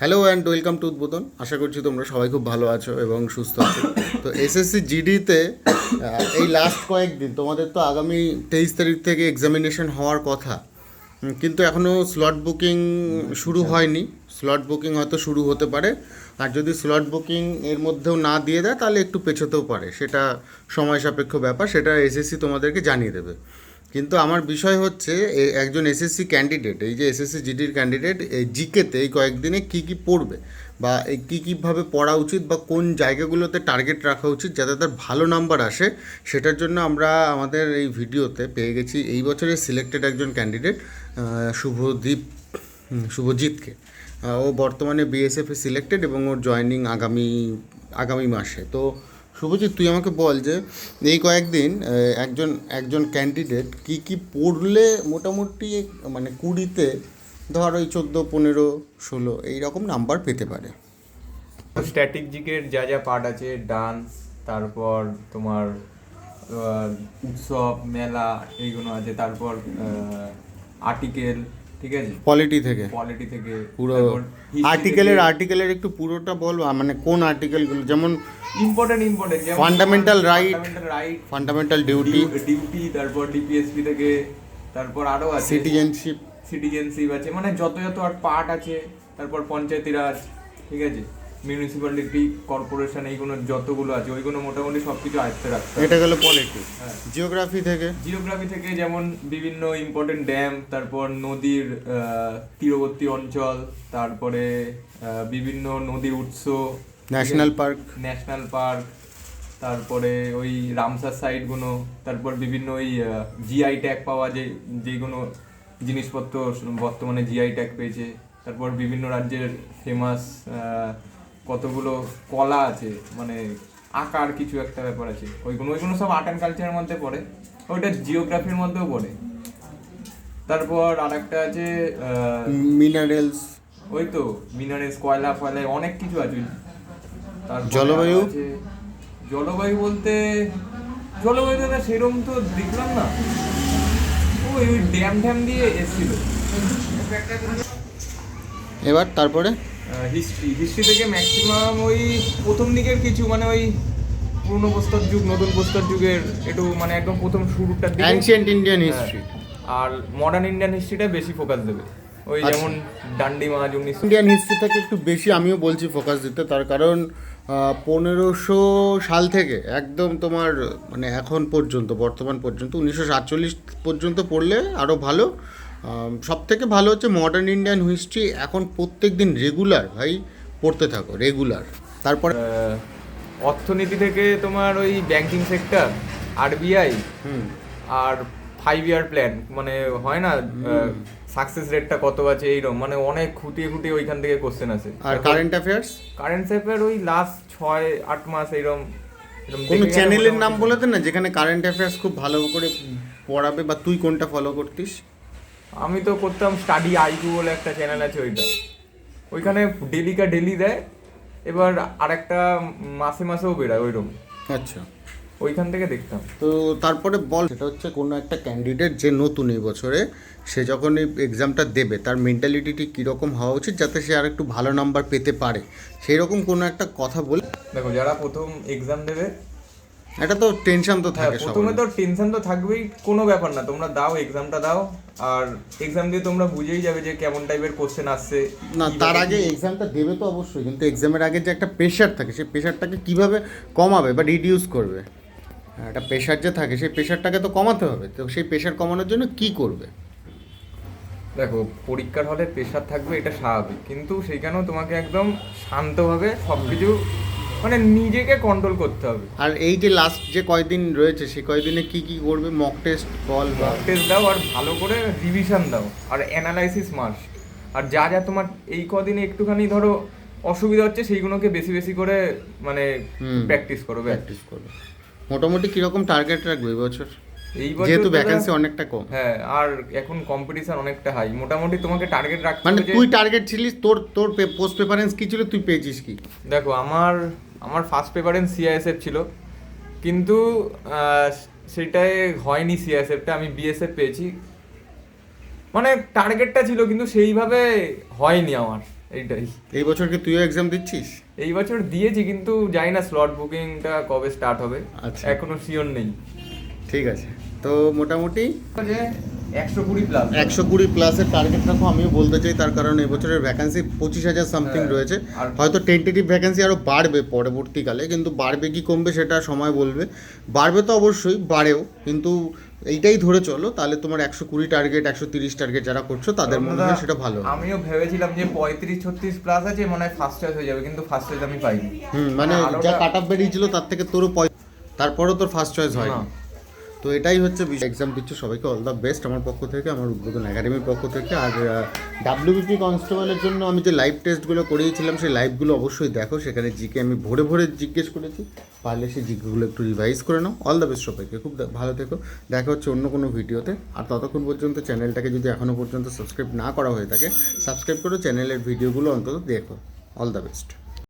Hello and welcome to উদ্বোধন আশা করছি তোমরা সবাই খুব ভালো আছো এবং সুস্থ আছো। তো এসএসসি জিডিতে এই লাস্ট কয়েকদিন তোমাদের তো আগামী তেইশ তারিখ থেকে এক্সামিনেশন হওয়ার কথা। কিন্তু এখনও স্লট বুকিং শুরু হয়নি। স্লট বুকিং হয়তো শুরু হতে পারে। আর যদি স্লট বুকিং এর মধ্যেও না দিয়ে দেয় তাহলে একটু পেছোতেও পারে। সেটা সময় সাপেক্ষ ব্যাপার সেটা এসএসসি তোমাদেরকে জানিয়ে দেবে। কিন্তু আমার বিষয় হচ্ছে একজন এসএসসি ক্যান্ডিডেট এই যে এসএসসি জিডির ক্যান্ডিডেট এই জিকেতে এই কয়েকদিনে কী কী পড়বে বা এই কী কীভাবে পড়া উচিত বা কোন জায়গাগুলোতে টার্গেট রাখা উচিত যাতে তার ভালো নাম্বার আসে, সেটার জন্য আমরা আমাদের এই ভিডিওতে পেয়ে গেছি এই বছরের সিলেক্টেড একজন ক্যান্ডিডেট শুভদীপ শুভজিৎকে। ও বর্তমানে বিএসএফে সিলেক্টেড এবং ওর জয়েনিং আগামী আগামী মাসে। তো শুভজিৎ, তুই আমাকে বল যে এই কয়েকদিন একজন একজন ক্যান্ডিডেট কি কি পড়লে মোটামুটি মানে কুড়িতে ধর ওই চোদ্দ, পনেরো, ষোলো, এইরকম নাম্বার পেতে পারে? স্ট্যাটিক জিকের যা যা পার্ট আছে ডান্স তারপর তোমার উৎসব, মেলা, এইগুলো আছে, তারপর আর্টিকেল ঠিক আছে? পলিটি থেকে। পলিটি থেকে পুরো আর্টিকেলের আর্টিকেলের একটু পুরোটা বল মানে কোন আর্টিকেলগুলো যেমন important important fundamental right right fundamental duty duty তারপর ডিপিএসপি থেকে তারপর আরও আছে। সিটিজেনশিপ সিটিজেনশিপ আছে মানে যত যত আর পার্ট আছে তারপর পঞ্চায়েতি রাজ ঠিক আছে? মিউনিসিপ্যালিটি কর্পোরেশন এইগুলো যতগুলো আছে ওইগুলো মোটামুটি সব কিছু আয়ত্তে রাখতে এটা গেলো পলিটি হ্যাঁ। জিওগ্রাফি থেকে? জিওগ্রাফি থেকে যেমন বিভিন্ন ইম্পর্টেন্ট ড্যাম তারপর নদীর তীরবর্তী অঞ্চল তারপরে বিভিন্ন নদীর উৎস। ন্যাশনাল পার্ক ন্যাশনাল পার্ক তারপরে ওই রামসার সাইডগুলো তারপর বিভিন্ন ওই জিআই ট্যাগ পাওয়া যে যেগুলো জিনিসপত্র বর্তমানে জিআই ট্যাগ পেয়েছে। তারপর বিভিন্ন রাজ্যের ফেমাস কতগুলো কলা আছে মানে আঁকার কিছু একটা ব্যাপার আছে। ওইগুলো ওইগুলো সব আর্ট অ্যান্ড কালচারের মধ্যে পড়ে। ওইটা জিওগ্রাফির মধ্যেও পড়ে। তারপর আরেকটা আছে মিনারেলস ওই তো মিনারেলস কয়লা ফয়লা অনেক কিছু আছে। জলবায়ু? জলবায়ু বলতে জলবায়ু দাদা সেরকম তো দেখলাম না। ওই ওই ড্যাম ড্যাম দিয়ে এসেছিল। এবার তারপরে? হিস্ট্রি হিস্ট্রি থেকে ম্যাক্সিমাম ওই প্রথম দিকের কিছু মানে ওই পুরনো প্রস্তর যুগ নতুন প্রস্তর যুগের একটু মানে একদম প্রথম শুরুটার দিকে। Ancient Indian history. আর মডার্ন ইন্ডিয়ান হিস্ট্রিটা বেশি ফোকাস দেবে। ওই আচ্ছা। যেমন ডান্ডি উনিশ ইন্ডিয়ান হিস্ট্রি থেকে একটু বেশি আমিও বলছি ফোকাস দিতে তার কারণ পনেরোশো সাল থেকে একদম তোমার মানে এখন পর্যন্ত বর্তমান পর্যন্ত উনিশশো সাতচল্লিশ পর্যন্ত পড়লে আরও ভালো। সব থেকে ভালো হচ্ছে মডার্ন ইন্ডিয়ান হিস্ট্রি এখন প্রত্যেক দিন রেগুলার ভাই পড়তে থাকো রেগুলার তারপর অর্থনীতি থেকে তোমার ওই ব্যাংকিং সেক্টর আরবিআই হুম। আর ফাইভ ইয়ার প্ল্যান মানে হয় না সাকসেস রেটটা কত আছে এইরকম মানে অনেক খুঁটিয়ে খুঁটিয়ে ওইখান থেকে কোশ্চেন আছে আর কারেন্ট অ্যাফেয়ার্স কারেন্ট অ্যাফেয়ার ওই লাস্ট ছয় আট মাস এইরকম কোনো চ্যানেলের নাম বলে দে না যেখানে কারেন্ট অ্যাফেয়ার্স খুব ভালো করে পড়াবে বা তুই কোনটা ফলো করতিস। আমি তো করতাম স্টাডি আইকিউ বলে একটা চ্যানেল আছে ওইটা। ওইখানে ডেলিকা ডেলি দেয় এবার আরেকটা মাসে মাসেও বেরোয় ওইরকম। আচ্ছা। ওইখান থেকে দেখতাম। তো তারপরে বল সেটা হচ্ছে কোনো একটা ক্যান্ডিডেট যে নতুন এই বছরে সে যখন এই এক্সামটা দেবে তার মেন্টালিটি ঠিক কীরকম হওয়া উচিত যাতে সে আর একটু ভালো নাম্বার পেতে পারে? সেই রকম কোনো একটা কথা বলে দেখো যারা প্রথম এক্সাম দেবে এটা তো টেনশন তো হ্যাঁ থাকে প্রথমে তো টেনশন তো থাকবেই কোনো ব্যাপার না তোমরা দাও এক্সামটা দাও আর এক্সাম দিয়ে তোমরা বুঝেই যাবে যে কেমন টাইপের কোশ্চেন আসছে না তার আগে এক্সামটা দেবে তো অবশ্যই কিন্তু এক্সামের আগে যে একটা প্রেশার থাকে সেই প্রেশারটাকে কীভাবে কমাবে বা রিডিউস করবে? হ্যাঁ, একটা প্রেশার যে থাকে সেই প্রেশারটাকে তো কমাতে হবে তো সেই প্রেশার কমানোর জন্য কি করবে? দেখো পরীক্ষার হলে প্রেশার থাকবে এটা স্বাভাবিক কিন্তু সেইখানেও তোমাকে একদম শান্তভাবে সব কিছু মানে নিজেকে কন্ট্রোল করতে হবে। আর এই যে লাস্ট যে কয়দিন রয়েছে সেই কয়দিনে কি কি করবে? মক টেস্ট বল বা টেস্ট দাও আর ভালো করে রিভিশন দাও। আর অ্যানালাইসিস মাস্ট আর যা যা তোমার এই কদিনে একটুখানি ধরো অসুবিধা হচ্ছে সেইগুলোকে বেশি বেশি করে মানে প্র্যাকটিস করো প্র্যাকটিস করবে মোটামুটি কীরকম টার্গেট রাখবে বছর? যেহেতু ভ্যাকেন্সি অনেকটা কম। হ্যাঁ আর এখন কম্পিটিশন অনেকটা হাই মোটামুটি তোমাকে টার্গেট রাখতে মানে তুই টার্গেট ছিলিস তোর তোর পোস্ট প্রেফারেন্স কি ছিল তুই পেয়েছিস কি? দেখো আমার আমার ফার্স্ট প্রেফারেন্স সিআইএসএফ ছিল। কিন্তু সেটাই হয়নি সিআইএসএফটা আমি বিএসএফ পেয়েছি। মানে টার্গেটটা ছিল কিন্তু সেইভাবে হয়নি আমার এইটাই। এই বছর কি তুইও এক্সাম দিচ্ছিস? এই বছর দিয়েছি কিন্তু জানি না স্লট বুকিংটা কবে স্টার্ট হবে। আচ্ছা। এখনও শিওর নেই। ঠিক আছে। তো মোটামুটি একশো কুড়ি প্লাস একশো কুড়ি প্লাসের টার্গেট রাখো আমিও বলতে চাই তার কারণ এবছরের ভ্যাকান্সি পঁচিশ হাজার সামথিং হ্যাঁ, রয়েছে। হয়তো টেন্টেটিভ ভ্যাকান্সি আরও বাড়বে পরবর্তীকালে কিন্তু বাড়বে কি কমবে সেটা সময় বলবে। বাড়বে তো অবশ্যই বাড়েও কিন্তু এইটাই ধরে চলো তাহলে তোমার একশো কুড়ি টার্গেট একশো তিরিশ টার্গেট যারা করছ তাদের মনে হয় সেটা ভালো আমিও ভেবেছিলাম যে পঁয়ত্রিশ ছত্রিশ প্লাস আছে মনে হয় ফার্স্ট চয়েস হয়ে যাবে কিন্তু ফার্স্ট চয়েস আমি পাইনি। হুম মানে যা কাট আপ বেরিয়েছিল তার থেকে তোরও পয় তারপরও তোর ফার্স্ট চয়েস হয়। না। তো এটাই হচ্ছে এক্সাম দিচ্ছ সবাইকে অল দ্য বেস্ট আমার পক্ষ থেকে, আমার উদ্বোধন একাডেমির পক্ষ থেকে। আর ডাব্লিউবিপি কনস্টেবলের জন্য আমি যে লাইভ টেস্টগুলো করিয়েছিলাম, সেই লাইভগুলো অবশ্যই দেখো। সেখানে জিকে আমি ভরে ভরে জিজ্ঞেস করেছি। পারলে সেই জিকেগুলো একটু রিভাইজ করে নাও। অল দ্য বেস্ট সবাইকে, খুব ভালো থেকো। দেখা হচ্ছে অন্য কোনো ভিডিওতে। আর ততক্ষণ পর্যন্ত চ্যানেলটাকে যদি এখনও পর্যন্ত সাবস্ক্রাইব না করা হয়ে থাকে সাবস্ক্রাইব করো। চ্যানেলের ভিডিওগুলো অন্তত দেখো। All the best